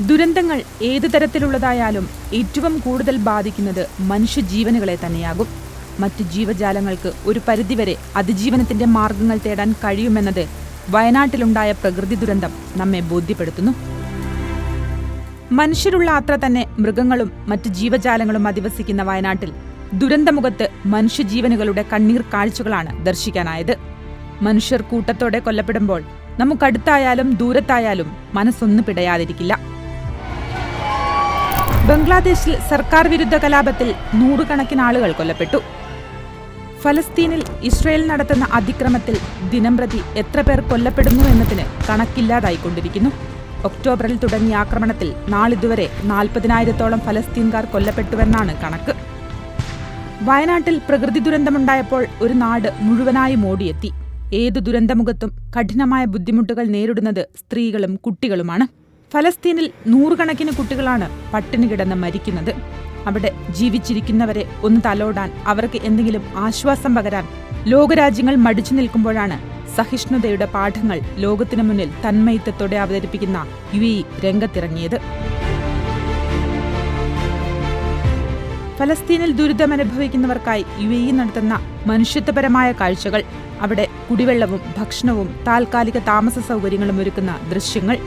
ദുരന്തങ്ങൾ ഏതു തരത്തിലുള്ളതായാലും ഏറ്റവും കൂടുതൽ ബാധിക്കുന്നത് മനുഷ്യജീവനുകളെ തന്നെയാകും. മറ്റ് ജീവജാലങ്ങൾക്ക് ഒരു പരിധിവരെ അതിജീവനത്തിന്റെ മാർഗങ്ങൾ തേടാൻ കഴിയുമെന്നത് വയനാട്ടിലുണ്ടായ പ്രകൃതി ദുരന്തം നമ്മെ ബോധ്യപ്പെടുത്തുന്നു. മനുഷ്യരുള്ള അത്ര തന്നെ മൃഗങ്ങളും മറ്റ് ജീവജാലങ്ങളും അധിവസിക്കുന്ന വയനാട്ടിൽ ദുരന്തമുഖത്ത് മനുഷ്യജീവനുകളുടെ കണ്ണീർ കാഴ്ചകളാണ് ദർശിക്കാനായത്. മനുഷ്യർ കൂട്ടത്തോടെ കൊല്ലപ്പെടുമ്പോൾ നമുക്കടുത്തായാലും ദൂരത്തായാലും മനസ്സൊന്നു പിടയാതിരിക്കില്ല. ബംഗ്ലാദേശിൽ സർക്കാർ വിരുദ്ധ കലാപത്തിൽ നൂറുകണക്കിന് ആളുകൾ കൊല്ലപ്പെട്ടു. ഫലസ്തീനിൽ ഇസ്രയേൽ നടത്തുന്ന അതിക്രമത്തിൽ ദിനംപ്രതി എത്ര പേർ കൊല്ലപ്പെടുന്നു എന്നതിന് കണക്കില്ലാതായിക്കൊണ്ടിരിക്കുന്നു ഒക്ടോബറിൽ തുടങ്ങിയ ആക്രമണത്തിൽ നാളിതുവരെ നാൽപ്പതിനായിരത്തോളം ഫലസ്തീൻകാർ കൊല്ലപ്പെട്ടുവെന്നാണ് കണക്ക്. വയനാട്ടിൽ പ്രകൃതി ദുരന്തമുണ്ടായപ്പോൾ ഒരു നാട് മുഴുവനായി മോടിയെത്തി. ഏതു ദുരന്തമുഖത്തും കഠിനമായ ബുദ്ധിമുട്ടുകൾ നേരിടുന്നത് സ്ത്രീകളും കുട്ടികളുമാണ്. ഫലസ്തീനിൽ നൂറുകണക്കിന് കുട്ടികളാണ് പട്ടിണി കിടന്ന് മരിക്കുന്നത്. അവിടെ ജീവിച്ചിരിക്കുന്നവരെ ഒന്ന് തലോടാൻ അവർക്ക് എന്തെങ്കിലും ആശ്വാസം പകരാൻ ലോകരാജ്യങ്ങൾ മടിച്ചു നിൽക്കുമ്പോഴാണ് സഹിഷ്ണുതയുടെ പാഠങ്ങൾ ലോകത്തിനു മുന്നിൽ തന്മയിത്തത്തോടെ അവതരിപ്പിക്കുന്ന യു എ രംഗത്തിറങ്ങിയത്. ഫലസ്തീനിൽ ദുരിതമനുഭവിക്കുന്നവർക്കായി യു എ നടത്തുന്ന മനുഷ്യത്വപരമായ കാഴ്ചകൾ അവിടെ കുടിവെള്ളവും ഭക്ഷണവും താൽക്കാലിക താമസ സൗകര്യങ്ങളും ഒരുക്കുന്ന ദൃശ്യങ്ങൾ.